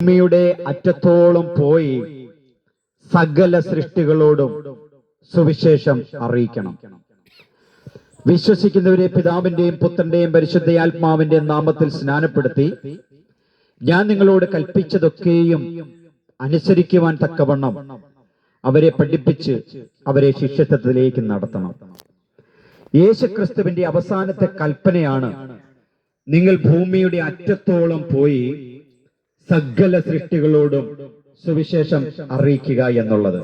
ഭൂമിയുടെ അറ്റത്തോളം പോയി സകല സൃഷ്ടികളോടും സുവിശേഷം അറിയിക്കണം. വിശ്വസിക്കുന്നവരെ പിതാവിന്റെയും പുത്രന്റെയും പരിശുദ്ധയാത്മാവിന്റെയും നാമത്തിൽ സ്നാനപ്പെടുത്തി ഞാൻ നിങ്ങളോട് കൽപ്പിച്ചതൊക്കെയും അനുസരിക്കുവാൻ തക്കവണ്ണം അവരെ പഠിപ്പിച്ച് അവരെ ശിഷ്യത്വത്തിലേക്ക് നടത്തണം. യേശുക്രിസ്തുവിന്റെ അവസാനത്തെ കൽപ്പനയാണ് നിങ്ങൾ ഭൂമിയുടെ അറ്റത്തോളം പോയി സകല സൃഷ്ടികളോടും സുവിശേഷം അറിയിക്കുക എന്നുള്ളത്.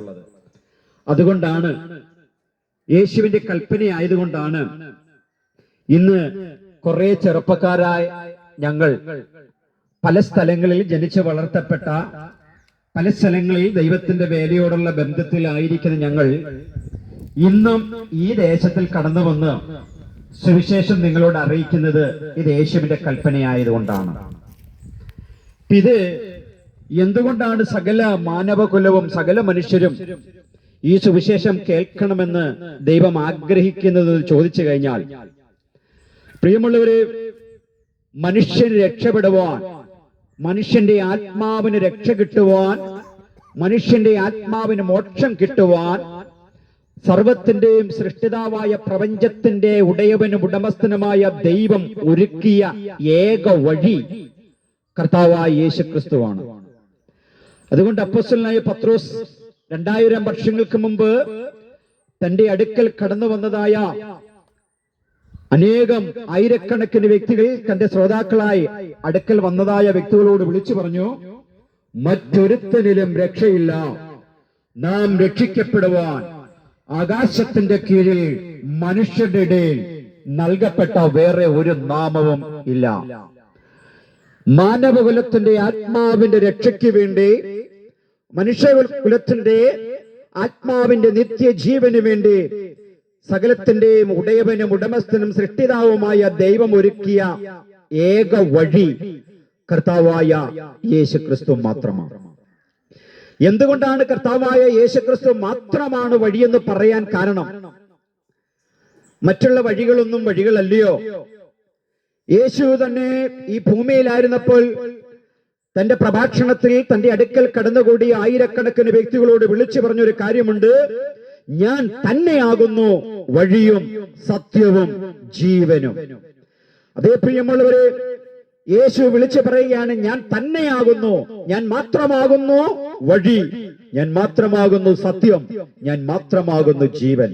അതുകൊണ്ടാണ് യേശുവിന്റെ കൽപ്പനയായതുകൊണ്ടാണ് ഇന്ന് കുറെ ചെറുപ്പക്കാരായ ഞങ്ങൾ പല സ്ഥലങ്ങളിൽ ജനിച്ചു വളർത്തപ്പെട്ട പല സ്ഥലങ്ങളിൽ ദൈവത്തിന്റെ വേലയോടുള്ള ബന്ധത്തിലായിരിക്കുന്ന ഞങ്ങൾ ഇന്നും ഈ ദേശത്തിൽ കടന്നു വന്ന് സുവിശേഷം നിങ്ങളോട് അറിയിക്കുന്നത് ഇത് യേശുവിന്റെ കൽപ്പനയായതുകൊണ്ടാണ്. ഇത് എന്തുകൊണ്ടാണ് സകല മാനവകുലവും സകല മനുഷ്യരും ഈ സുവിശേഷം കേൾക്കണമെന്ന് ദൈവം ആഗ്രഹിക്കുന്നത് ചോദിച്ചു കഴിഞ്ഞാൽ പ്രിയമുള്ളവര് മനുഷ്യൻ രക്ഷപ്പെടുവാൻ മനുഷ്യന്റെ ആത്മാവിന് രക്ഷ കിട്ടുവാൻ മനുഷ്യന്റെ ആത്മാവിന് മോക്ഷം കിട്ടുവാൻ സർവത്തിന്റെയും സൃഷ്ടിതാവായ പ്രപഞ്ചത്തിന്റെ ഉടയവനും ഉടമസ്ഥനുമായ ദൈവം ഒരുക്കിയ ഏക വഴി കർത്താവായ യേശു ക്രിസ്തുവാണ് അതുകൊണ്ട് അപ്പോസ്റ്റലായ പത്രോസ് രണ്ടായിരം വർഷങ്ങൾക്ക് മുമ്പ് തന്റെ അടുക്കൽ കടന്നു വന്നതായ അനേകം ആയിരക്കണക്കിന് വ്യക്തികൾ തന്റെ ശ്രോതാക്കളായി അടുക്കൽ വന്നതായ വ്യക്തികളോട് വിളിച്ചു പറഞ്ഞു മറ്റൊരുത്തനിലും രക്ഷയില്ല. നാം രക്ഷിക്കപ്പെടുവാൻ ആകാശത്തിന്റെ കീഴിൽ മനുഷ്യരുടെ ഇടയിൽ നൽകപ്പെട്ട വേറെ ഒരു നാമവും ഇല്ല. മാനവകുലത്തിന്റെ ആത്മാവിന്റെ രക്ഷയ്ക്ക് വേണ്ടി മനുഷ്യകുലത്തിന്റെ ആത്മാവിന്റെ നിത്യജീവന് വേണ്ടി സകലത്തിന്റെയും ഉടയവനും ഉടമസ്ഥനും സൃഷ്ടിതാവുമായ ദൈവം ഒരുക്കിയ ഏക വഴി കർത്താവായ യേശു ക്രിസ്തു മാത്രമാണ്. എന്തുകൊണ്ടാണ് കർത്താവായ യേശു ക്രിസ്തു മാത്രമാണ് വഴിയെന്ന് പറയാൻ കാരണം? മറ്റുള്ള വഴികളൊന്നും വഴികളല്ലയോ? യേശു തന്നെ ഈ ഭൂമിയിലായിരുന്നപ്പോൾ തന്റെ പ്രഭാഷണത്തിൽ തന്റെ അടുക്കൽ കടന്നുകൂടി ആയിരക്കണക്കിന് വ്യക്തികളോട് വിളിച്ചു പറഞ്ഞൊരു കാര്യമുണ്ട്. ഞാൻ തന്നെയാകുന്നു വഴിയും സത്യവും ജീവനും. അതേ പ്രിയമുള്ളവരെ യേശു വിളിച്ചു പറയുകയാണ് ഞാൻ തന്നെയാകുന്നു ഞാൻ മാത്രമാകുന്നു വഴി ഞാൻ മാത്രമാകുന്നു സത്യം ഞാൻ മാത്രമാകുന്നു ജീവൻ.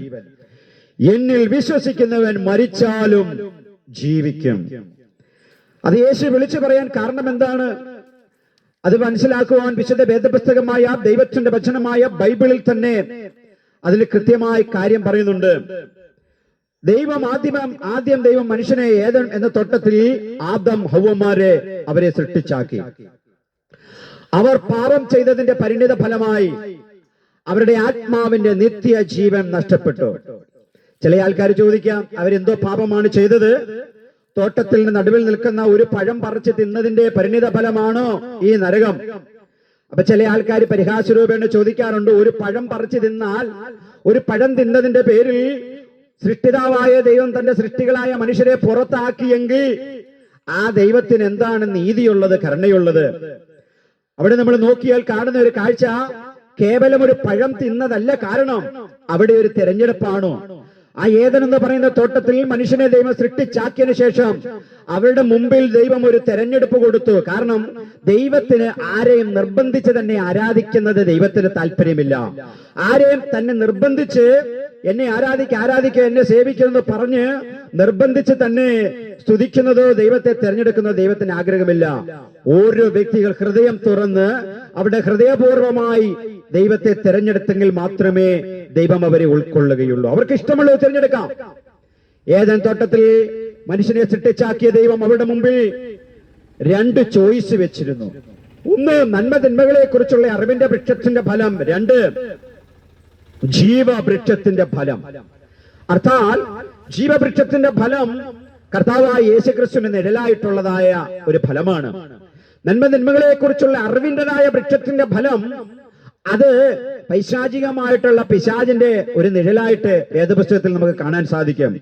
എന്നിൽ വിശ്വസിക്കുന്നവൻ മരിച്ചാലും ജീവിക്കും. അത് യേശു വിളിച്ചു പറയാൻ കാരണം എന്താണ്? അത് മനസ്സിലാക്കുവാൻ വിശുദ്ധ വേദപുസ്തകമായ ദൈവത്തിന്റെ വചനമായ ബൈബിളിൽ തന്നെ അതിൽ കൃത്യമായി കാര്യം പറയുന്നുണ്ട്. ദൈവം ആദ്യം ആദ്യം ദൈവം മനുഷ്യനെ ഏതൻ എന്ന തോട്ടത്തിൽ ആദം ഹൗവന്മാരെ അവരെ സൃഷ്ടിച്ചാക്കി. അവർ പാപം ചെയ്തതിന്റെ പരിണിത ഫലമായി അവരുടെ ആത്മാവിന്റെ നിത്യ ജീവൻ നഷ്ടപ്പെട്ടു. ചില ആൾക്കാർ ചോദിക്കാം അവരെന്തോ പാപമാണ് ചെയ്തത്? തോട്ടത്തിൽ നടുവിൽ നിൽക്കുന്ന ഒരു പഴം പറിച്ച് തിന്നതിന്റെ പരിണിത ഫലമാണോ ഈ നരകം? അപ്പൊ ചില ആൾക്കാർ പരിഹാസരൂപേണ ചോദിക്കാറുണ്ട് ഒരു പഴം പറിച്ചു തിന്നാൽ ഒരു പഴം തിന്നതിന്റെ പേരിൽ സൃഷ്ടിതാവായ ദൈവം തന്റെ സൃഷ്ടികളായ മനുഷ്യരെ പുറത്താക്കിയെങ്കിൽ ആ ദൈവത്തിന് എന്താണ് നീതിയുള്ളത് കരുണയുള്ളത്? അവിടെ നമ്മൾ നോക്കിയാൽ കാണുന്ന ഒരു കാഴ്ച കേവലം ഒരു പഴം തിന്നതല്ല കാരണം അവിടെ ഒരു തെരഞ്ഞെടുപ്പാണോ? ആ ഏതൻ എന്ന് പറയുന്ന തോട്ടത്തിൽ മനുഷ്യനെ ദൈവം സൃഷ്ടിച്ചാക്കിയതിനു ശേഷം അവരുടെ മുമ്പിൽ ദൈവം ഒരു തെരഞ്ഞെടുപ്പ് കൊടുത്തു. കാരണം ദൈവത്തിന് ആരെയും നിർബന്ധിച്ച് തന്നെ ആരാധിക്കുന്നത് ദൈവത്തിന് താല്പര്യമില്ല. ആരെയും തന്നെ നിർബന്ധിച്ച് എന്നെ ആരാധിക്ക ആരാധിക്ക എന്നെ സേവിക്കുമെന്ന് പറഞ്ഞ് നിർബന്ധിച്ച് തന്നെ സ്തുതിക്കുന്നതോ ദൈവത്തെ തിരഞ്ഞെടുക്കുന്ന ദൈവത്തിന് ആഗ്രഹമില്ല. ഓരോ വ്യക്തികൾ ഹൃദയം തുറന്ന് അവിടെ ഹൃദയപൂർവമായി ദൈവത്തെ തിരഞ്ഞെടുത്തെങ്കിൽ മാത്രമേ ദൈവം അവരെ ഉൾക്കൊള്ളുകയുള്ളൂ. അവർക്ക് ഇഷ്ടമുള്ളത് തിരഞ്ഞെടുക്കാം. ഏതൻ തോട്ടത്തിൽ മനുഷ്യനെ സൃഷ്ടിച്ചാക്കിയ ദൈവം അവരുടെ മുമ്പിൽ രണ്ട് ചോയ്സ് വെച്ചിരുന്നു. ഒന്ന് നന്മ തിന്മകളെ കുറിച്ചുള്ള അറിവിന്റെ വൃക്ഷത്തിന്റെ ഫലം രണ്ട് ജീവവൃക്ഷത്തിന്റെ ഫലം. അർത്ഥാൽ ജീവവൃക്ഷത്തിന്റെ ഫലം കർത്താവായ യേശുക്രിസ്തുവിന് നിഴലായിട്ടുള്ളതായ ഒരു ഫലമാണ്. നന്മ നന്മകളെ കുറിച്ചുള്ള അറിവിന്റെതായ വൃക്ഷത്തിന്റെ ഫലം അത് പൈശാചികമായിട്ടുള്ള പിശാചിന്റെ ഒരു നിഴലായിട്ട് വേദപുസ്തകത്തിൽ നമുക്ക് കാണാൻ സാധിക്കും?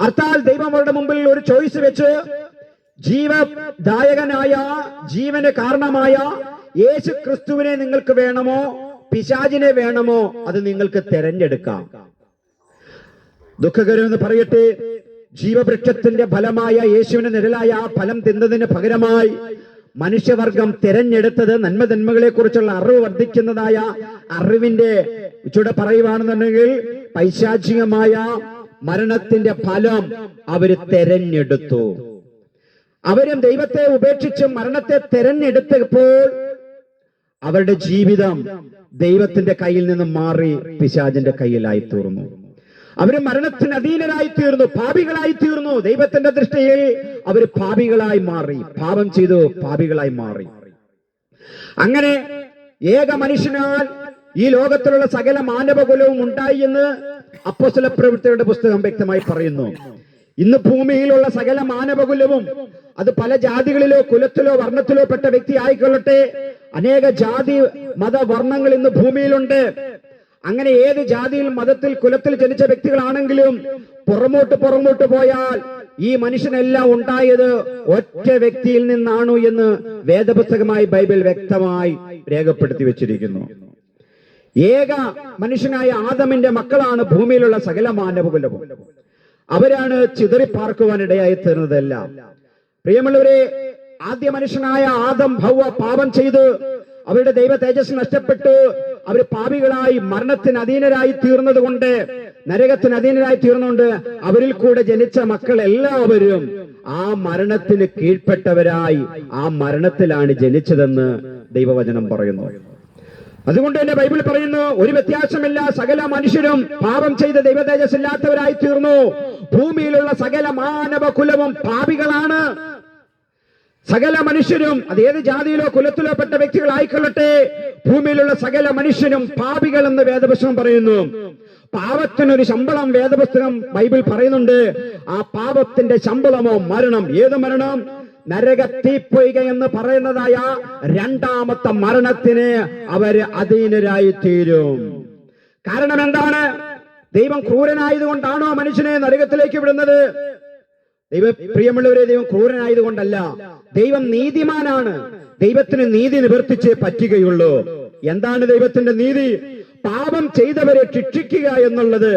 അർത്ഥാൽ ദൈവം അവരുടെ മുമ്പിൽ ഒരു ചോയ്സ് വെച്ച് ജീവദായകനായ ജീവന് കാരണമായ യേശു ക്രിസ്തുവിനെ നിങ്ങൾക്ക് വേണമോ? പിശാചിനെ വേണമോ അത് നിങ്ങൾക്ക് തെരഞ്ഞെടുക്കാം. ദുഃഖകരമെന്ന് പറയട്ടെ ജീവവൃക്ഷത്തിന്റെ ഫലമായ യേശുവിന് നിരലായ ആ ഫലം തിന്നതിന് പകരമായി മനുഷ്യവർഗം തിരഞ്ഞെടുത്തത് നന്മതിന്മകളെ കുറിച്ചുള്ള അറിവ് വർദ്ധിക്കുന്നതായ അറിവിന്റെ ചൂടെ പറയുവാണെന്നുണ്ടെങ്കിൽ പൈശാചികമായ മരണത്തിന്റെ ഫലം അവർ തെരഞ്ഞെടുത്തു. അവരും ദൈവത്തെ ഉപേക്ഷിച്ച് മരണത്തെ തെരഞ്ഞെടുത്തപ്പോൾ അവരുടെ ജീവിതം ദൈവത്തിന്റെ കയ്യിൽ നിന്ന് മാറി പിശാചിന്റെ കയ്യിലായി തീർന്നു. അവർ മരണത്തിന് അധീനരായി തീർന്നു പാപികളായി തീർന്നു. ദൈവത്തിന്റെ ദൃഷ്ടിയിൽ അവർ പാപികളായി മാറി പാപം ചെയ്തു പാപികളായി മാറി. അങ്ങനെ ഏക മനുഷ്യനാൽ ഈ ലോകത്തിലുള്ള സകല മാനവകുലവും ഉണ്ടായി എന്ന് അപ്പോസ്തല പ്രവൃത്തികളുടെ പുസ്തകം വ്യക്തമായി പറയുന്നു. ഇന്ന് ഭൂമിയിലുള്ള സകല മാനവകുലവും അത് പല ജാതികളിലോ കുലത്തിലോ വർണത്തിലോ പെട്ട വ്യക്തി ആയിക്കൊള്ളട്ടെ. അനേക ജാതി മതവർണങ്ങൾ ഇന്ന് ഭൂമിയിലുണ്ട്. അങ്ങനെ ഏത് ജാതിയിൽ മതത്തിൽ കുലത്തിൽ ജനിച്ച വ്യക്തികളാണെങ്കിലും പുറമോട്ട് പുറമോട്ട് പോയാൽ ഈ മനുഷ്യനെല്ലാം ഉണ്ടായത് ഒറ്റ വ്യക്തിയിൽ നിന്നാണു എന്ന് വേദപുസ്തകമായി ബൈബിൾ വ്യക്തമായി രേഖപ്പെടുത്തി വെച്ചിരിക്കുന്നു. ഏക മനുഷ്യനായ ആദമിന്റെ മക്കളാണ് ഭൂമിയിലുള്ള സകല മാനവകുലവും. അവരാണ് ചിതറിപ്പാർക്കുവാൻ ഇടയായി തീർന്നതെല്ലാം. പ്രിയമുള്ളവരെ ആദ്യ മനുഷ്യനായ ആദം ഭൗവ പാപം ചെയ്ത് അവരുടെ ദൈവ തേജസ് നഷ്ടപ്പെട്ടു. അവർ പാപികളായി മരണത്തിന് അധീനരായി തീർന്നത് കൊണ്ട് നരകത്തിന് അധീനരായി തീർന്നുകൊണ്ട് അവരിൽ കൂടെ ജനിച്ച മക്കൾ എല്ലാവരും ആ മരണത്തിന് കീഴ്പ്പെട്ടവരായി ആ മരണത്തിലാണ് ജനിച്ചതെന്ന് ദൈവവചനം പറയുന്നു. അതുകൊണ്ട് തന്നെ ബൈബിൾ പറയുന്നു ഒരു വ്യത്യാസമില്ല സകല മനുഷ്യരും പാപം ചെയ്ത് ദൈവതേജസ് ഇല്ലാത്തവരായി തീർന്നു. ഭൂമിയിലുള്ള സകല മാനവ കുലവും പാപികളാണ്. സകല മനുഷ്യരും അത് ഏത് ജാതിയിലോ കുലത്തിലോ പെട്ട വ്യക്തികളായിക്കൊള്ളട്ടെ ഭൂമിയിലുള്ള സകല മനുഷ്യനും പാപികൾ എന്ന് വേദപുസ്തകം പറയുന്നു. പാപത്തിനൊരു ശമ്പളം വേദപുസ്തകം ബൈബിൾ പറയുന്നുണ്ട്. ആ പാപത്തിന്റെ ശമ്പളമോ മരണം. ഏത് മരണം? നരക തീപ്പൊയ്ക എന്ന് പറയുന്നതായ രണ്ടാമത്തെ മരണത്തിന് അവർ അധീനരായി തീരും കാരണം എന്താണ്? ദൈവം ക്രൂരനായതുകൊണ്ടാണോ മനുഷ്യനെ നരകത്തിലേക്ക് വിടുന്നത്? ദൈവ പ്രിയമുള്ളവരെ ദൈവം ക്രൂരനായതുകൊണ്ടല്ല. ദൈവം നീതിമാനാണ്. ദൈവത്തിന് നീതി നിവർത്തിച്ചേ പറ്റുകയുള്ളൂ. എന്താണ് ദൈവത്തിന്റെ നീതി? പാപം ചെയ്തവരെ ശിക്ഷിക്കുക എന്നുള്ളത്.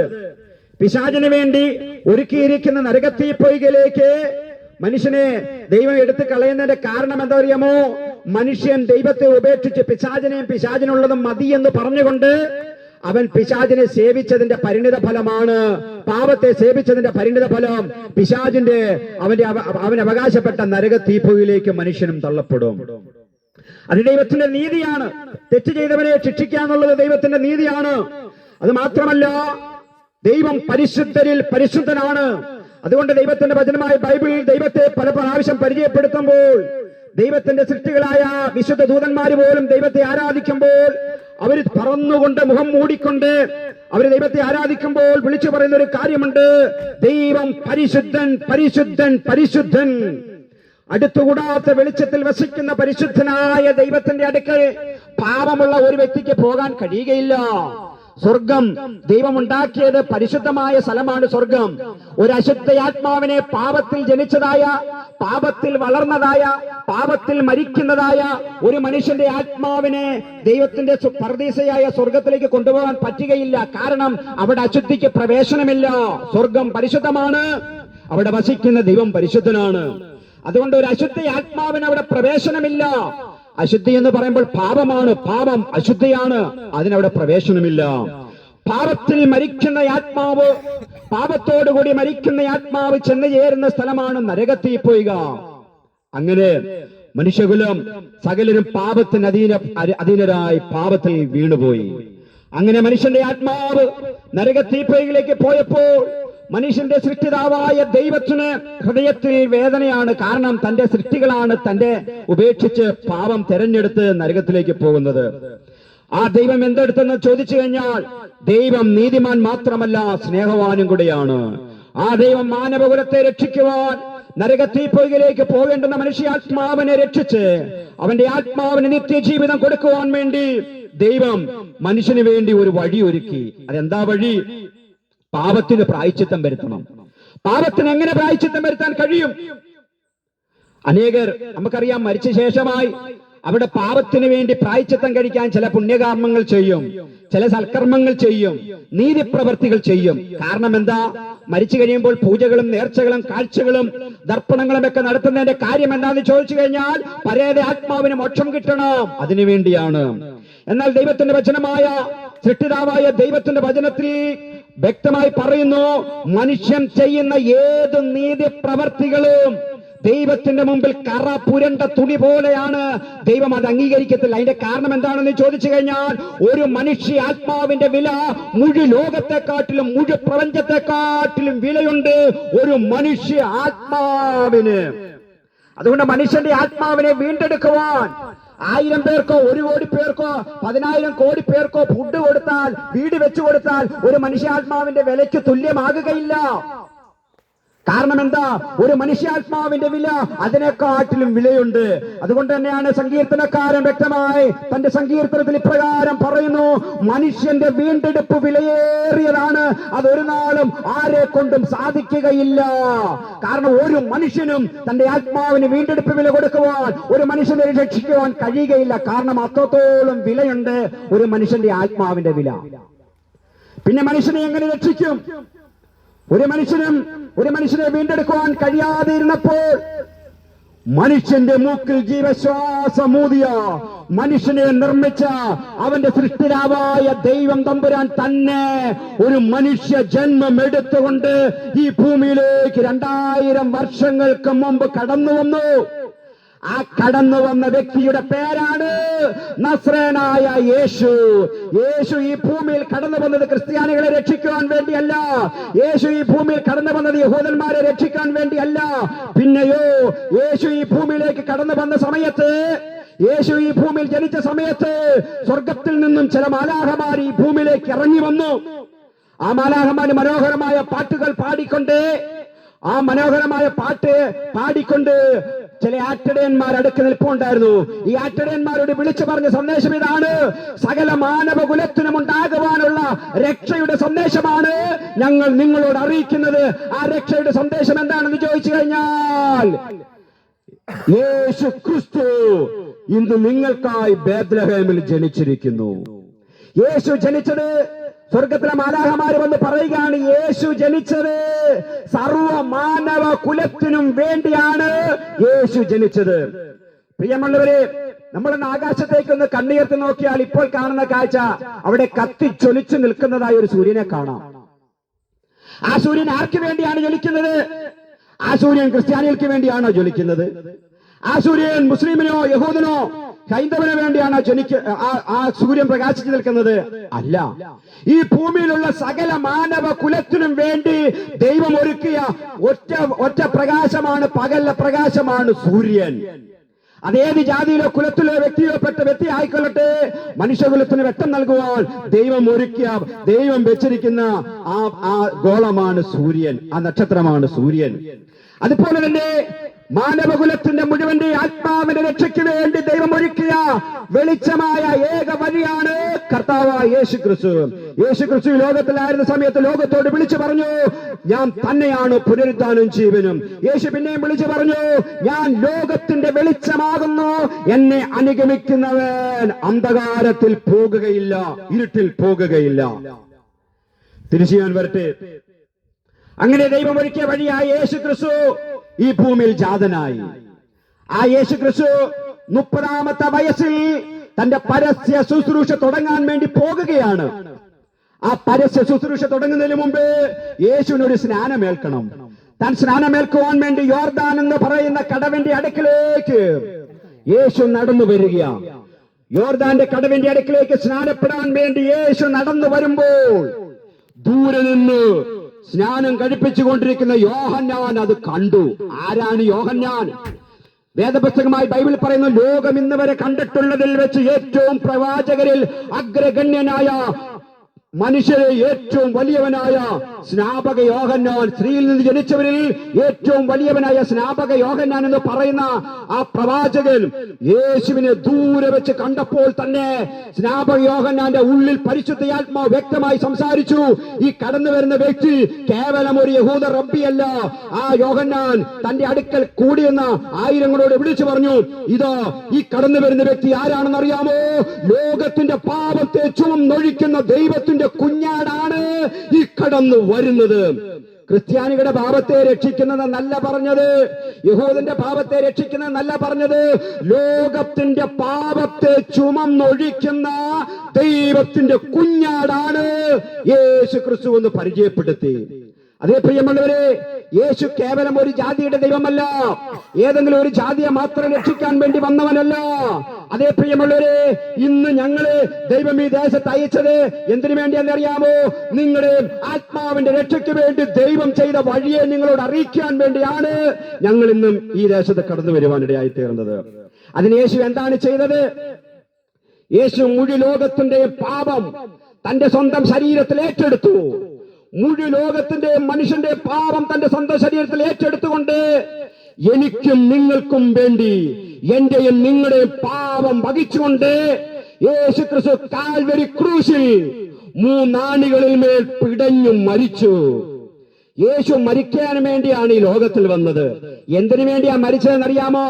പിശാചിന് വേണ്ടി ഒരുക്കിയിരിക്കുന്ന നരകത്തീപ്പൊയ്കയിലേക്ക് മനുഷ്യനെ ദൈവം എടുത്തു കളയുന്നതിന്റെ കാരണം എന്താ അറിയാമോ മനുഷ്യൻ ദൈവത്തെ ഉപേക്ഷിച്ച് പിശാചിനെയും പിശാചിനുള്ളതും മതി എന്ന് പറഞ്ഞുകൊണ്ട് അവൻ പിശാജിനെ സേവിച്ചതിന്റെ പരിണിത ഫലമാണ്. പാപത്തെ സേവിച്ചതിന്റെ പരിണിത ഫലം പിശാജിന്റെ അവന്റെ അവൻ അവകാശപ്പെട്ട നരക തീപ്പുകയിലേക്ക് മനുഷ്യനും തള്ളപ്പെടും. അത് ദൈവത്തിന്റെ നീതിയാണ്. തെറ്റ് ചെയ്തവനെ ശിക്ഷിക്കുക എന്നുള്ളത് ദൈവത്തിന്റെ നീതിയാണ്. അത് മാത്രമല്ല ദൈവം പരിശുദ്ധരിൽ പരിശുദ്ധനാണ്. അതുകൊണ്ട് ദൈവത്തിന്റെ വചനമായ ബൈബിൾ ദൈവത്തെ പല പ്രാവശ്യം പരിചയപ്പെടുത്തുമ്പോൾ ദൈവത്തിന്റെ സൃഷ്ടികളായ വിശുദ്ധ ദൂതന്മാര് പോലും ദൈവത്തെ ആരാധിക്കുമ്പോൾ അവർ പറന്നുകൊണ്ട് മുഖം മൂടിക്കൊണ്ട് അവർ ദൈവത്തെ ആരാധിക്കുമ്പോൾ വിളിച്ചു പറയുന്ന ഒരു കാര്യമുണ്ട്. ദൈവം പരിശുദ്ധൻ പരിശുദ്ധൻ പരിശുദ്ധൻ. അടുത്തുകൂടാത്ത വെളിച്ചത്തിൽ വസിക്കുന്ന പരിശുദ്ധനായ ദൈവത്തിന്റെ അടുക്കൽ പാപമുള്ള ഒരു വ്യക്തിക്ക് പോകാൻ കഴിയുകയില്ല. സ്വർഗം. ദൈവമുണ്ടാക്കിയത് പരിശുദ്ധമായ സ്ഥലമാണ് സ്വർഗം. ഒരു അശുദ്ധയാത്മാവിനെ പാപത്തിൽ ജനിച്ചതായ പാപത്തിൽ വളർന്നതായ പാപത്തിൽ മരിക്കുന്നതായ ഒരു മനുഷ്യന്റെ ആത്മാവിനെ ദൈവത്തിന്റെ പർദീസയായ സ്വർഗത്തിലേക്ക് കൊണ്ടുപോകാൻ പറ്റുകയില്ല. കാരണം അവിടെ അശുദ്ധിക്ക് പ്രവേശനമില്ല. സ്വർഗം പരിശുദ്ധമാണ്. അവിടെ വസിക്കുന്ന ദൈവം പരിശുദ്ധനാണ്. അതുകൊണ്ട് ഒരു അശുദ്ധ ആത്മാവിന് അവിടെ പ്രവേശനമില്ല. അശുദ്ധി എന്ന് പറയുമ്പോൾ പാപമാണ്. പാപം അശുദ്ധിയാണ്. അതിനവിടെ പ്രവേശനമില്ല. പാപത്തിൽ മരിക്കുന്ന ആത്മാവ് പാപത്തോടുകൂടി മരിക്കുന്ന ആത്മാവ് ചെന്ന് ചേരുന്ന സ്ഥലമാണ് നരകത്തിൽ പോയിക. അങ്ങനെ മനുഷ്യകുലം സകലരും പാപത്തിന് അധീന അധീനരായി പാപത്തിൽ വീണുപോയി. അങ്ങനെ മനുഷ്യന്റെ ആത്മാവ് നരകത്തീപ്പയിലേക്ക് പോയപ്പോൾ മനുഷ്യന്റെ സൃഷ്ടിതാവായ ദൈവത്തിന് ഹൃദയത്തിൽ വേദനയാണ് കാരണം തന്റെ സൃഷ്ടികളാണ് തന്റെ ഉപേക്ഷിച്ച് പാപം തെരഞ്ഞെടുത്ത് നരകത്തിലേക്ക് പോകുന്നത്. ആ ദൈവം എന്തെടുത്തെന്ന് ചോദിച്ചു കഴിഞ്ഞാൽ ദൈവം നീതിമാൻ മാത്രമല്ല സ്നേഹവാനും കൂടിയാണ്. ആ ദൈവം മാനവകുലത്തെ രക്ഷിക്കുവാൻ നരകത്തീപ്പൊയ്കയിലേക്ക് പോകേണ്ടുന്ന മനുഷ്യാത്മാവിനെ രക്ഷിച്ച് അവന്റെ ആത്മാവിന് നിത്യജീവിതം കൊടുക്കുവാൻ വേണ്ടി ദൈവം മനുഷ്യന് വേണ്ടി ഒരു വഴി ഒരുക്കി അതെന്താ വഴി? പാപത്തിന് പ്രായച്ചിത്തം വരുത്തണം. പാപത്തിന് എങ്ങനെ പ്രായച്ചിത്തം വരുത്താൻ കഴിയും? അനേകർ നമുക്കറിയാം മരിച്ച ശേഷമായി അവിടെ പാപത്തിന് വേണ്ടി പ്രായച്ചിത്തം കഴിക്കാൻ ചില പുണ്യകർമ്മങ്ങൾ ചെയ്യും ചില സൽക്കർമ്മങ്ങൾ ചെയ്യും നീതിപ്രവർത്തികൾ ചെയ്യും. കാരണം എന്താ? മരിച്ചു കഴിയുമ്പോൾ പൂജകളും നേർച്ചകളും കാഴ്ചകളും ദർപ്പണങ്ങളും ഒക്കെ നടത്തുന്നതിന്റെ കാര്യം എന്താന്ന് ചോദിച്ചു കഴിഞ്ഞാൽ പരേത ആത്മാവിന് മോക്ഷം കിട്ടണം. അതിനു വേണ്ടിയാണ്. എന്നാൽ ദൈവത്തിന്റെ വചനമായ സൃഷ്ടിതാവായ ദൈവത്തിന്റെ വചനത്തിൽ വ്യക്തമായി പറയുന്നു മനുഷ്യൻ ചെയ്യുന്ന ഏത് നീതി പ്രവർത്തികളും ദൈവത്തിന്റെ മുമ്പിൽ കറ പുരണ്ട തുണി പോലെയാണ്. ദൈവം അത് അംഗീകരിക്കത്തില്ല. അതിന്റെ കാരണം എന്താണെന്ന് ചോദിച്ചു കഴിഞ്ഞാൽ ഒരു മനുഷ്യ ആത്മാവിന്റെ വില മുഴു ലോകത്തെക്കാട്ടിലും മുഴു പ്രപഞ്ചത്തെക്കാട്ടിലും വിലയുണ്ട് ഒരു മനുഷ്യ ആത്മാവിന്. അതുകൊണ്ട് മനുഷ്യന്റെ ആത്മാവിനെ വീണ്ടെടുക്കുവാൻ ആയിരം പേർക്കോ ഒരു കോടി പേർക്കോ പതിനായിരം കോടി പേർക്കോ ഫുഡ് കൊടുത്താൽ വീട് വെച്ചു കൊടുത്താൽ ഒരു മനുഷ്യാത്മാവിന്റെ വിലയ്ക്ക് തുല്യമാകുകയില്ല. കാരണം എന്താ ഒരു മനുഷ്യാത്മാവിന്റെ വില അതിനെക്കാട്ടിലും വിലയുണ്ട്. അതുകൊണ്ട് തന്നെയാണ് സങ്കീർത്തനക്കാരൻ വ്യക്തമായി തന്റെ സങ്കീർത്തനത്തിൽ ഇപ്രകാരം പറയുന്നു മനുഷ്യന്റെ വീണ്ടെടുപ്പ് വിലയേറിയതാണ്. അതൊരു നാളും ആരെ കൊണ്ടും സാധിക്കുകയില്ല. കാരണം ഒരു മനുഷ്യനും തന്റെ ആത്മാവിന് വീണ്ടെടുപ്പ് വില കൊടുക്കുവാൻ ഒരു മനുഷ്യനെ രക്ഷിക്കുവാൻ കഴിയുകയില്ല. കാരണം അത്രത്തോളം വിലയുണ്ട് ഒരു മനുഷ്യന്റെ ആത്മാവിന്റെ വില. പിന്നെ മനുഷ്യനെ എങ്ങനെ രക്ഷിക്കും? ഒരു മനുഷ്യനും ഒരു മനുഷ്യനെ വീണ്ടെടുക്കുവാൻ കഴിയാതെ ഇരുന്നപ്പോൾ മനുഷ്യന്റെ മൂക്കിൽ ജീവശ്വാസമൂതിയ മനുഷ്യനെ നിർമ്മിച്ച അവന്റെ സൃഷ്ടിരാവായ ദൈവം തമ്പുരാൻ തന്നെ ഒരു മനുഷ്യ ജന്മം എടുത്തുകൊണ്ട് ഈ ഭൂമിയിലേക്ക് രണ്ടായിരം വർഷങ്ങൾക്ക് മുമ്പ് കടന്നു വന്നു ആ കടന്നു വന്ന വ്യക്തിയുടെ പേരാണ് നസ്രനായ യേശു. യേശു ഈ ഭൂമിയിൽ കടന്നു വന്നത് ക്രിസ്ത്യാനികളെ രക്ഷിക്കുവാൻ വേണ്ടിയല്ല. യേശു ഈ ഭൂമിയിൽ കടന്നു വന്നത് യഹൂദന്മാരെ രക്ഷിക്കാൻ വേണ്ടിയല്ല. പിന്നെയോ യേശു ഈ ഭൂമിയിലേക്ക് കടന്നു വന്ന സമയത്ത് യേശു ഈ ഭൂമിയിൽ ജനിച്ച സമയത്ത് സ്വർഗത്തിൽ നിന്നും ചില മാലാഹമാർ ഈ ഭൂമിയിലേക്ക് ഇറങ്ങി വന്നു. ആ മാലാഹമാർ മനോഹരമായ പാട്ടുകൾ പാടിക്കൊണ്ട് ആ മനോഹരമായ പാട്ട് പാടിക്കൊണ്ട് ചില ആറ്റടയന്മാർ അടുക്ക് നിൽപ്പുണ്ടായിരുന്നു. ഈ ആറ്റടയന്മാരോട് വിളിച്ചു പറഞ്ഞ സന്ദേശം ഇതാണ്. സകല മാനവ കുലത്തിനും ഉണ്ടാകുവാനുള്ള രക്ഷയുടെ സന്ദേശമാണ് ഞങ്ങൾ നിങ്ങളോട് അറിയിക്കുന്നത്. ആ രക്ഷയുടെ സന്ദേശം എന്താണെന്ന് ചോദിച്ചു കഴിഞ്ഞാൽ യേശു ക്രിസ്തു ഇന്ന് നിങ്ങൾക്കായി ബേദ്ലഹേമിൽ ജനിച്ചിരിക്കുന്നു. യേശു ജനിച്ചത് സ്വർഗത്തിലെ മാലാഹമാര് വന്ന് പറയുകയാണ് യേശു ജനിച്ചത് സർവ മാനവ കുലത്തിനും വേണ്ടിയാണ് യേശു ജനിച്ചത്. പ്രിയമുള്ളവരെ നമ്മളൊന്ന് ആകാശത്തേക്ക് ഒന്ന് കണ്ണീർത്ത് നോക്കിയാൽ ഇപ്പോൾ കാണുന്ന കാഴ്ച അവിടെ കത്തി ചൊലിച്ചു നിൽക്കുന്നതായ ഒരു സൂര്യനെ കാണാം. ആ സൂര്യൻ ആർക്ക് വേണ്ടിയാണ് ജ്വലിക്കുന്നത് ആ സൂര്യൻ ക്രിസ്ത്യാനികൾക്ക് വേണ്ടിയാണോ ജ്വലിക്കുന്നത് ആ സൂര്യൻ മുസ്ലിമിനോ യഹൂദനോ ഹൈന്ദവന് വേണ്ടിയാണ് ജനിക്ക് ആ- സൂര്യൻ പ്രകാശിച്ചു നിൽക്കുന്നത്. അല്ല. ഈ ഭൂമിയിലുള്ള സകല മാനവ കുലത്തിനും വേണ്ടി ദൈവം ഒരുക്കിയ ഒറ്റ ഒറ്റ പ്രകാശമാണ് പകല പ്രകാശമാണ് സൂര്യൻ. അതേത് ജാതിയിലോ കുലത്തിലോ വ്യക്തിയോ പെട്ട വ്യക്തി ആയിക്കൊള്ളട്ടെ മനുഷ്യകുലത്തിന് വെട്ടം നൽകുവാൻ ദൈവം ഒരുക്കിയ ദൈവം വെച്ചിരിക്കുന്ന ആ ആ ഗോളമാണ് സൂര്യൻ ആ നക്ഷത്രമാണ് സൂര്യൻ. അതുപോലെ തന്നെ മാനവകുലത്തിന്റെ മുഴുവന്റെ ആത്മാവിന്റെ രക്ഷയ്ക്ക് വേണ്ടി ദൈവം ഒരുക്കിയ വെളിച്ചമായ ഏക വഴിയാണ് കർത്താവായ യേശു ക്രിസ്തു യേശു ക്രിസ്തു ലോകത്തിലായിരുന്ന സമയത്ത് ലോകത്തോട് വിളിച്ചു പറഞ്ഞു ഞാൻ തന്നെയാണ് പുനരുദ്ധാനും ജീവനും യേശു പിന്നെയും വിളിച്ചു പറഞ്ഞു ഞാൻ ലോകത്തിന്റെ വെളിച്ചമാകുന്നു എന്നെ അനുഗമിക്കുന്നവൻ അന്ധകാരത്തിൽ പോകുകയില്ല ഇരുട്ടിൽ പോകുകയില്ല. തിരിച്ചു ഞാൻ വരട്ടെ. അങ്ങനെ ദൈവം ഒരുക്കിയ വഴി ആ യേശു ക്രിസ്തു ഈ ഭൂമിയിൽ ജാതനായി. ആ യേശു ക്രിസ്തു മുപ്പതാമത്തെ വയസ്സിൽ തന്റെ പരസ്യ ശുശ്രൂഷ തുടങ്ങാൻ വേണ്ടി പോകുകയാണ്. ആ പരസ്യ ശുശ്രൂഷ തുടങ്ങുന്നതിന് മുമ്പ് യേശുവിനൊരു സ്നാനമേൽക്കണം. താൻ സ്നാനമേൽക്കുവാൻ വേണ്ടി യോർദാൻ എന്ന് പറയുന്ന കടവിന്റെ അടുക്കിലേക്ക് യേശു നടന്നു വരിക യോർദാന്റെ കടവിന്റെ അടുക്കിലേക്ക് സ്നാനപ്പെടാൻ വേണ്ടി യേശു നടന്നു വരുമ്പോൾ ദൂരെ നിന്ന് സ്നാനം കഴിപ്പിച്ചുകൊണ്ടിരിക്കുന്ന യോഹന്നാൻ അത് കണ്ടു. ആരാണ് യോഹന്നാൻ? വേദപുസ്തകമായി ബൈബിൾ പറയുന്നു ലോകം ഇന്ന് വരെ കണ്ടിട്ടുള്ളതിൽ വെച്ച് ഏറ്റവും പ്രവാചകരിൽ അഗ്രഗണ്യനായ മനുഷ്യരെ ഏറ്റവും വലിയവനായ സ്നാപക യോഹന്നാൻ സ്ത്രീയിൽ നിന്ന് ജനിച്ചവരിൽ ഏറ്റവും വലിയവനായ സ്നാപക യോഹന്നാൻ എന്ന് പറയുന്ന ആ പ്രവാചകൻ യേശുവിനെ ദൂരെ വെച്ച് കണ്ടപ്പോൾ തന്നെ സ്നാപക യോഹന്നാന്റെ ഉള്ളിൽ പരിശുദ്ധയാത്മാവ് വ്യക്തമായി സംസാരിച്ചു. ഈ കടന്നു വരുന്ന വ്യക്തി കേവലം ഒരു യഹൂദ റബ്ബിയല്ല. ആ യോഹന്നാൻ തന്റെ അടുക്കൽ കൂടിയെന്ന ആയിരങ്ങളോട് വിളിച്ചു പറഞ്ഞു. ഇതോ ഈ കടന്നു വരുന്ന വ്യക്തി ആരാണെന്ന് അറിയാമോ ലോകത്തിന്റെ പാപത്തെ ചുമന്നൊഴിക്കുന്ന ദൈവത്തിന്റെ കുഞ്ഞാടാണ് ഈ കടന്നു വരുന്നത്. ക്രിസ്ത്യാനികളുടെ പാപത്തെ രക്ഷിക്കുന്നത് നല്ല പറഞ്ഞത്. യഹൂദന്റെ പാപത്തെ രക്ഷിക്കുന്നത് നല്ല പറഞ്ഞത്. ലോകത്തിന്റെ പാപത്തെ ചുമന്നൊഴിക്കുന്ന ദൈവത്തിന്റെ കുഞ്ഞാടാണ് യേശു ക്രിസ്തു എന്ന് പരിചയപ്പെടുത്തി. അതേ പ്രിയമുള്ളവരെ യേശു കേവലം ഒരു ജാതിയുടെ ദൈവമല്ല. ഏതെങ്കിലും ഒരു ജാതിയെ മാത്രം രക്ഷിക്കാൻ വേണ്ടി വന്നവനല്ല. അതേ പ്രിയമുള്ളവരെ ഇന്ന് ഞങ്ങൾ ദൈവം ഈ ദേശത്ത് അയച്ചത് എന്തിനു വേണ്ടിയെന്ന് അറിയാമോ? നിങ്ങളുടെ ആത്മാവിന്റെ രക്ഷയ്ക്ക് വേണ്ടി ദൈവം ചെയ്ത വഴിയെ നിങ്ങളോട് അറിയിക്കാൻ വേണ്ടിയാണ് ഞങ്ങൾ ഇന്നും ഈ ദേശത്ത് കടന്നു വരുവാനിടയായി തീർന്നത് അതിന് യേശു എന്താണ് ചെയ്തത്? യേശു മുഴു ലോകത്തിന്റെ പാപം തന്റെ സ്വന്തം ശരീരത്തിൽ ഏറ്റെടുത്തു. മുഴു ലോകത്തിന്റെ മനുഷ്യന്റെ പാപം തന്റെ സ്വന്തം ശരീരത്തിൽ ഏറ്റെടുത്തുകൊണ്ട് എനിക്കും നിങ്ങൾക്കും വേണ്ടി എന്റെയും നിങ്ങളുടെയും പാപം വഹിച്ചുകൊണ്ട് യേശു ക്രിസ്തു കാൽവരി ക്രൂശിൽ മൂന്നാണികളിൽ മേൽ പിടഞ്ഞു മരിച്ചു. യേശു മരിക്കാൻ വേണ്ടിയാണ് ഈ ലോകത്തിൽ വന്നത്. എന്തിനു വേണ്ടിയാ മരിച്ചതെന്നറിയാമോ?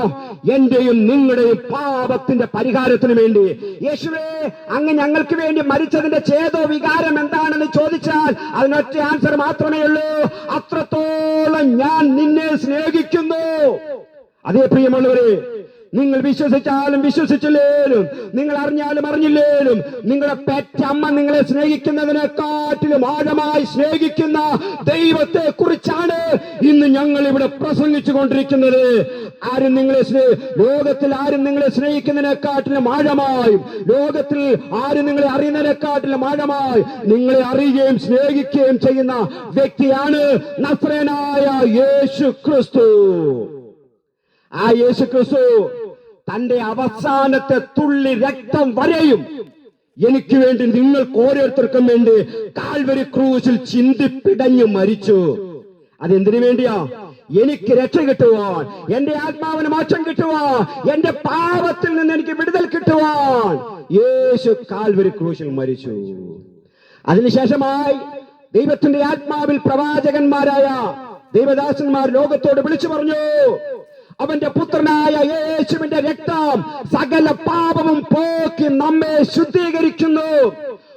എന്റെയും നിങ്ങളുടെയും പാപത്തിന്റെ പരിഹാരത്തിന് വേണ്ടി. യേശുവേ അങ്ങ് ഞങ്ങൾക്ക് വേണ്ടി മരിച്ചതിന്റെ ചേതോ വികാരം എന്താണെന്ന് ചോദിച്ചാൽ അതിനൊറ്റ ആൻസർ മാത്രമേ ഉള്ളൂ. അത്രത്തോളം ഞാൻ നിന്നെ സ്നേഹിക്കുന്നു. അതേ പ്രിയമുള്ളവരെ നിങ്ങൾ വിശ്വസിച്ചാലും വിശ്വസിച്ചില്ലേലും നിങ്ങൾ അറിഞ്ഞാലും അറിഞ്ഞില്ലേലും നിങ്ങളെ പെറ്റമ്മ നിങ്ങളെ സ്നേഹിക്കുന്നതിനെക്കാട്ടിലും ആഴമായി സ്നേഹിക്കുന്ന ദൈവത്തെ കുറിച്ചാണ് ഇന്ന് ഞങ്ങൾ ഇവിടെ പ്രസംഗിച്ചു കൊണ്ടിരിക്കുന്നത്. ആരും നിങ്ങളെ ലോകത്തിൽ ആരും നിങ്ങളെ സ്നേഹിക്കുന്നതിനെക്കാട്ടിലും ആഴമായും ലോകത്തിൽ ആരും നിങ്ങളെ അറിയുന്നതിനെക്കാട്ടിലും ആഴമായി നിങ്ങളെ അറിയുകയും സ്നേഹിക്കുകയും ചെയ്യുന്ന വ്യക്തിയാണ് നസ്രനായ യേശു ക്രിസ്തു. ആ യേശു ക്രിസ്തു തന്റെ അവസാനത്തെ തുള്ളി രക്തം വരെയും എനിക്ക് വേണ്ടി നിങ്ങൾ ഓരോരുത്തർക്കും വേണ്ടി കാൽവരി ക്രൂസിൽ ചിന്തിപ്പിടഞ്ഞു മരിച്ചു. അതെന്തിനു വേണ്ടിയാ? എനിക്ക് രക്ഷ കിട്ടുവാൻ എന്റെ ആത്മാവിന് മോക്ഷം കിട്ടുവാൻ എന്റെ പാപത്തിൽ നിന്ന് എനിക്ക് വിടുതൽ കിട്ടുവാൻ യേശു കാൽവരി ക്രൂശിൽ മരിച്ചു. അതിനുശേഷമായി ദൈവത്തിന്റെ ആത്മാവിൽ പ്രവാചകന്മാരായ ദൈവദാസന്മാർ ലോകത്തോട് വിളിച്ചു പറഞ്ഞു അവന്റെ പുത്രനായ രക്തം സകല പാപവും പോക്കി നമ്മെ ശുദ്ധീകരിക്കുന്നു.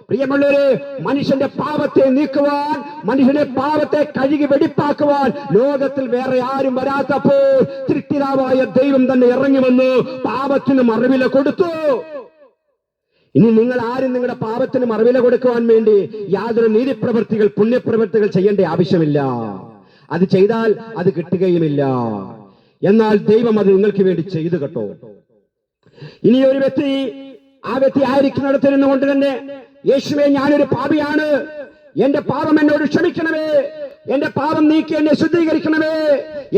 പ്രിയമുള്ളവര് മനുഷ്യന്റെ പാപത്തെ നീക്കുവാൻ മനുഷ്യന്റെ പാപത്തെ കഴുകി വെടിപ്പാക്കുവാൻ ലോകത്തിൽ വേറെ ആരും വരാത്തപ്പോൾ തൃപ്തിരാവായ ദൈവം തന്നെ ഇറങ്ങി വന്നു പാപത്തിന് മറവില കൊടുത്തു. ഇനി നിങ്ങൾ ആരും നിങ്ങളുടെ പാപത്തിന് മറവില കൊടുക്കുവാൻ വേണ്ടി യാതൊരു നീതിപ്രവൃത്തികൾ പുണ്യപ്രവൃത്തികൾ ചെയ്യേണ്ട ആവശ്യമില്ല. അത് ചെയ്താൽ അത് കിട്ടുകയുമില്ല. എന്നാൽ ദൈവം അത് നിങ്ങൾക്ക് വേണ്ടി ചെയ്തു കേട്ടോ. ഇനി ഒരു വ്യക്തി ആ വ്യക്തി ആയിരിക്കുന്നിടത്ത് നിന്നുകൊണ്ട് തന്നെ യേശുവെ ഞാനൊരു പാപിയാണ്. എന്റെ പാപം എന്നോട് ക്ഷമിക്കണമേ. എന്റെ പാപം നീക്കി എന്നെ ശുദ്ധീകരിക്കണമേ.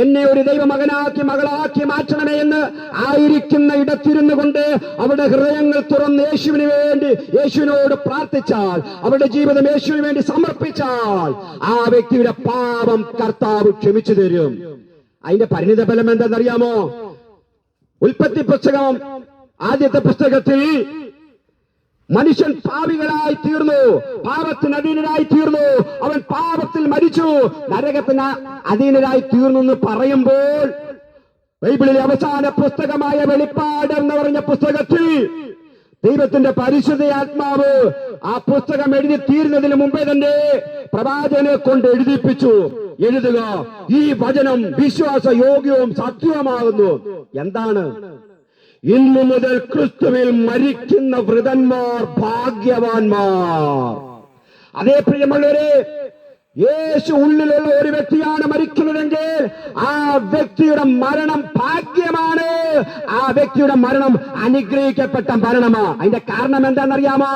എന്നെ ഒരു ദൈവമകനാക്കി മകളാക്കി മാറ്റണമേ എന്ന് ആയിരിക്കുന്ന ഇടത്തിരുന്നു കൊണ്ട് അവരുടെ ഹൃദയങ്ങൾ തുറന്ന് യേശുവിന് വേണ്ടി യേശുവിനോട് പ്രാർത്ഥിച്ചാൽ അവരുടെ ജീവിതം യേശുവിന് വേണ്ടി സമർപ്പിച്ചാൽ ആ വ്യക്തിയുടെ പാപം കർത്താവ് ക്ഷമിച്ചു തരും. അതിന്റെ പരിണിത ഫലം എന്താണെന്നറിയാമോ? ഉൽപ്പത്തി പുസ്തകം. ആദ്യത്തെ പുസ്തകത്തിൽ മനുഷ്യൻ പാപികളായി തീർന്നു. പാപത്തിന് അധീനരായി തീർന്നു. അവൻ പാപത്തിൽ മരിച്ചു. നരകത്തിന് അധീനരായി തീർന്നു എന്ന് പറയുമ്പോൾ ബൈബിളിലെ അവസാന പുസ്തകമായ വെളിപ്പാട് എന്ന് പറഞ്ഞ പുസ്തകത്തിൽ ദൈവത്തിന്റെ പരിശുദ്ധ ആത്മാവ് ആ പുസ്തകം എഴുതി തീരുന്നതിന് മുമ്പേ തന്നെ പ്രവാചകനെ കൊണ്ട് എഴുതിപ്പിച്ചു. എഴുതുക. ഈ വചനം വിശ്വാസ യോഗ്യവും സത്യവുമാകുന്നു. എന്താണ്? ഇന്നു മുതൽ ക്രിസ്തുവിൽ മരിക്കുന്ന വൃതന്മാർ ഭാഗ്യവാന്മാർ. അതേ പ്രിയമുള്ളവരെ യേശു ഉള്ളിലുള്ള ഒരു വ്യക്തിയാണ് മരിക്കുന്നതെങ്കിൽ ആ വ്യക്തിയുടെ മരണം ഭാഗ്യമാണ്. ആ വ്യക്തിയുടെ മരണം അനുഗ്രഹിക്കപ്പെട്ട മരണമാ. അതിന്റെ കാരണം എന്താണെന്നറിയാമോ?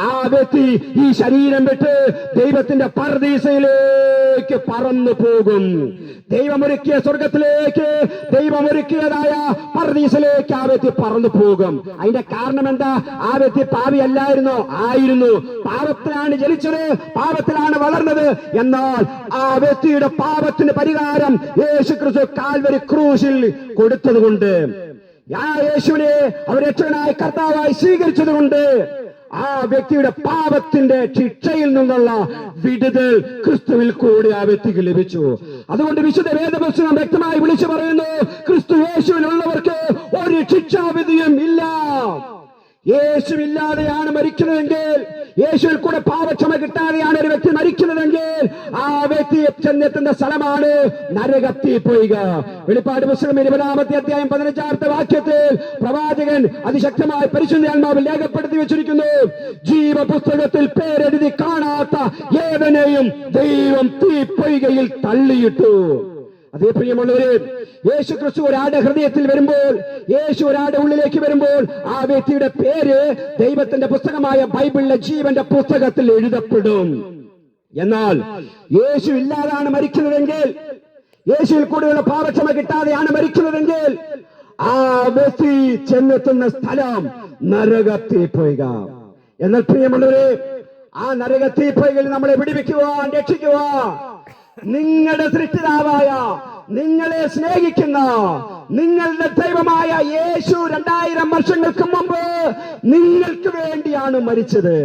ആ വ്യക്തി ഈ ശരീരം വിട്ട് ദൈവത്തിന്റെ പർദീസയിലേക്ക് പറന്നു പോകും. ദൈവമൊരുക്കിയ സ്വർഗത്തിലേക്ക് ദൈവമൊരുക്കിയതായ പർദീസിലേക്ക് ആ വ്യക്തി പറന്നു പോകും. അതിന്റെ കാരണം എന്താ? ആ വ്യക്തി പാവിയല്ലായിരുന്നോ? ആയിരുന്നു. പാപത്തിലാണ് ജനിച്ചത് പാപത്തിലാണ് വളർന്നത്. എന്നാൽ ആ വ്യക്തിയുടെ പാപത്തിന് പരിഹാരം യേശു ക്രിസ്തു കാൽവരി ക്രൂശിൽ കൊടുത്തതുകൊണ്ട്. ആ യേശുവിനെ അവർ രക്ഷകനായ കർത്താവായി സ്വീകരിച്ചതുകൊണ്ട് ആ വ്യക്തിയുടെ പാപത്തിന്റെ ശിക്ഷയിൽ നിന്നുള്ള വിടുതൽ ക്രിസ്തുവിൽ കൂടി ആ വ്യക്തിക്ക് ലഭിച്ചു. അതുകൊണ്ട് വിശുദ്ധ വേദപുസ്തകം വ്യക്തമായി വിളിച്ചു പറയുന്നു ക്രിസ്തു യേശുവിനുള്ളവർക്ക് ഒരു ശിക്ഷാവിധിയും ഇല്ല. യേശുവില്ലാതെയാണ് മരിക്കുന്നതെങ്കിൽ യേശുവിൽ കൂടെ പാപക്ഷമ കിട്ടാതെയാണ് ഒരു വ്യക്തി മരിക്കുന്നതെങ്കിൽ ആ വ്യക്തി ചെന്നെത്തുന്ന സ്ഥലമാണ് നരകത്തി പോയിക. വെളിപ്പാട് പുസ്തകം ഇരുപതാമത്തെ അധ്യായം പതിനഞ്ചാമത്തെ വാക്യത്തിൽ പ്രവാചകൻ അതിശക്തമായി പരിശുദ്ധാത്മാവ് രേഖപ്പെടുത്തി വെച്ചിരിക്കുന്നു. ജീവപുസ്തകത്തിൽ പേരെഴുതി കാണാത്ത ഏവനെയും ദൈവം തീ പൊയ്കയിൽ തള്ളിയിട്ടു. അതേ പ്രിയമുള്ളവര് യേശു ക്രിസ്തു ഒരാളുടെ ഹൃദയത്തിൽ വരുമ്പോൾ യേശു ഒരാളുടെ ഉള്ളിലേക്ക് വരുമ്പോൾ ആ വ്യക്തിയുടെ പേര് ദൈവത്തിന്റെ പുസ്തകമായ ബൈബിളിലെ ജീവന്റെ പുസ്തകത്തിൽ എഴുതപ്പെടും. എന്നാൽ യേശു ഇല്ലാതാണ് മരിക്കുന്നതെങ്കിൽ യേശുവിൽ കൂടെയുള്ള പാപക്ഷമ കിട്ടാതെയാണ് മരിക്കുന്നതെങ്കിൽ ആ വ്യക്തി ചെന്നെത്തുന്ന സ്ഥലം നരകത്തിൽ പോയുക. എന്നാൽ പ്രിയമുള്ളവരെ ആ നരകത്തിൽ പോയി നമ്മളെ വിടിവിക്കുവാൻ രക്ഷിക്കുവാൻ നിങ്ങളുടെ സൃഷ്ടിതാവായ നിങ്ങളെ സ്നേഹിക്കുന്ന നിങ്ങളുടെ ദൈവമായ യേശു രണ്ടായിരം വർഷങ്ങൾക്ക് മുമ്പ് നിങ്ങൾക്ക് വേണ്ടിയാണ് മരിച്ചത്.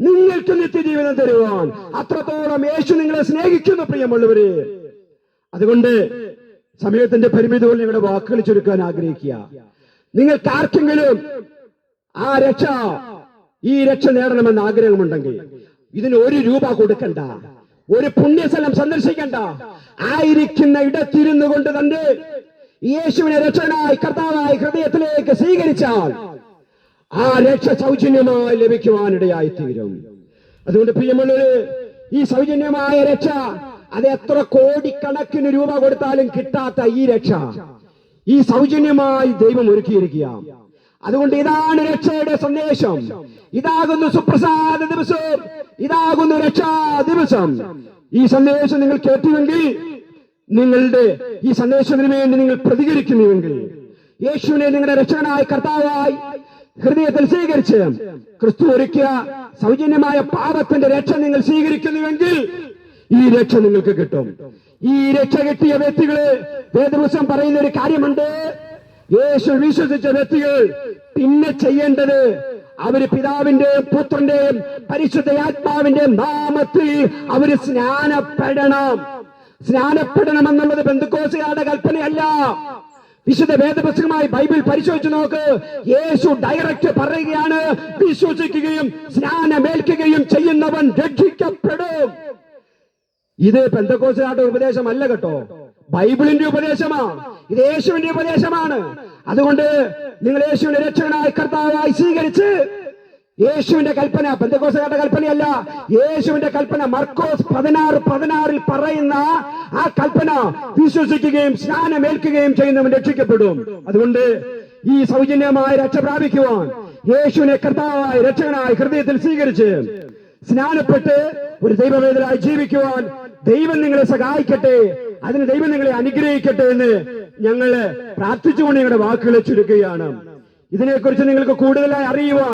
നിങ്ങൾക്ക് നിത്യജീവനം തരുവാൻ അത്രത്തോളം യേശു നിങ്ങളെ സ്നേഹിക്കുന്നു പ്രിയമുള്ളവര്. അതുകൊണ്ട് സമയത്തിന്റെ പരിമിതി കൊണ്ട് നിങ്ങളുടെ വാക്കുകൾ ചുരുക്കാൻ ആഗ്രഹിക്കുക. നിങ്ങൾക്ക് ആർക്കെങ്കിലും ആ രക്ഷ ഈ രക്ഷ നേടണമെന്ന് ആഗ്രഹമുണ്ടെങ്കിൽ ഇതിന് ഒരു രൂപ കൊടുക്കണ്ട. ഒരു പുണ്യസ്ഥലം സന്ദർശിക്കണ്ട. ആയിരിക്കുന്ന ഇടത്തിരുന്നു കൊണ്ട് തന്നെ യേശുവിനെ രക്ഷകനായി കർത്താവായി ഹൃദയത്തിലേക്ക് സ്വീകരിച്ചാൽ ആ രക്ഷ സൗജന്യമായി ലഭിക്കുവാനിടയായി തീരും അതുകൊണ്ട് പ്രിയമുള്ളവര് ഈ സൗജന്യമായ രക്ഷ അത് എത്ര കോടിക്കണക്കിന് രൂപ കൊടുത്താലും കിട്ടാത്ത ഈ രക്ഷ ഈ സൗജന്യമായി ദൈവം ഒരുക്കിയിരിക്കുക അതുകൊണ്ട് ഇതാണ് രക്ഷയുടെ സന്ദേശം. ഇതാകുന്നു സുപ്രസാദ ദിവസം. ഇതാകുന്നു രക്ഷാ ദിവസം. ഈ സന്ദേശം നിങ്ങൾ കേട്ടുവെങ്കിൽ നിങ്ങളുടെ ഈ സന്ദേശത്തിന് വേണ്ടി നിങ്ങൾ പ്രതികരിക്കുന്നുവെങ്കിൽ യേശുവിനെ നിങ്ങളുടെ രക്ഷകനായി കർത്താവായി ഹൃദയത്തിൽ സ്വീകരിച്ച് ക്രിസ്തു ഒരുക്കിയ സൗജന്യമായ പാപത്തിന്റെ രക്ഷ നിങ്ങൾ സ്വീകരിക്കുന്നുവെങ്കിൽ ഈ രക്ഷ നിങ്ങൾക്ക് കിട്ടും. ഈ രക്ഷ കിട്ടിയ വ്യക്തികൾ വേദപുസ്തകം പറയുന്ന ഒരു കാര്യമുണ്ട്. യേശു വിശ്വസിച്ച വ്യക്തികൾ പിന്നെ ചെയ്യേണ്ടത് അവർ പിതാവിന്റെയും പുത്രന്റെയും പരിശുദ്ധ ആത്മാവിന്റെയും നാമത്തിൽ അവർ സ്നാനപ്പെടണം. സ്നാനപ്പെടണം എന്നുള്ളത് ബന്ധുക്കോസുകാരുടെ കൽപ്പനയല്ല. വിശുദ്ധ വേദപുസ്തകമായി ബൈബിൾ പരിശോധിച്ചു നോക്ക്. യേശു ഡയറക്റ്റ് പറയുകയാണ് വിശ്വസിക്കുകയും സ്നാനമേൽക്കുകയും ചെയ്യുന്നവൻ രക്ഷിക്കപ്പെടും. ഇത് പെന്തക്കോസുകാരുടെ ഉപദേശമല്ല കേട്ടോ. ബൈബിളിന്റെ ഉപദേശമാണ്. ഇത് യേശുവിന്റെ ഉപദേശമാണ്. അതുകൊണ്ട് നിങ്ങൾ യേശുവിന്റെ രക്ഷകനായ കർത്താവായി സ്വീകരിച്ച് യേശുവിന്റെ കൽപ്പന പെന്തക്കോസുകാരുടെ കൽപ്പനയല്ല യേശുവിന്റെ കൽപ്പന മർക്കോസ് പതിനാറ് പതിനാറിൽ പറയുന്ന ആ കൽപ്പന വിശ്വസിക്കുകയും സ്നാനമേൽക്കുകയും ചെയ്യുന്നവൻ രക്ഷിക്കപ്പെടും. അതുകൊണ്ട് ഈ സൗജന്യമായ രക്ഷ പ്രാപിക്കുവാൻ യേശുവിനെ കർത്താവായി രക്ഷകനായി ഹൃദയത്തിൽ സ്വീകരിച്ച് സ്നാനപ്പെട്ട് ഒരു ദൈവവേദനായി ജീവിക്കുവാൻ ദൈവം നിങ്ങളെ സഹായിക്കട്ടെ. അതിന് ദൈവം നിങ്ങളെ അനുഗ്രഹിക്കട്ടെ എന്ന് ഞങ്ങൾ പ്രാർത്ഥിച്ചുകൊണ്ട് ഞങ്ങളുടെ വാക്കുകൾ ചുരുക്കുകയാണ് ഇതിനെക്കുറിച്ച് നിങ്ങൾക്ക് കൂടുതലായി അറിയുവാൻ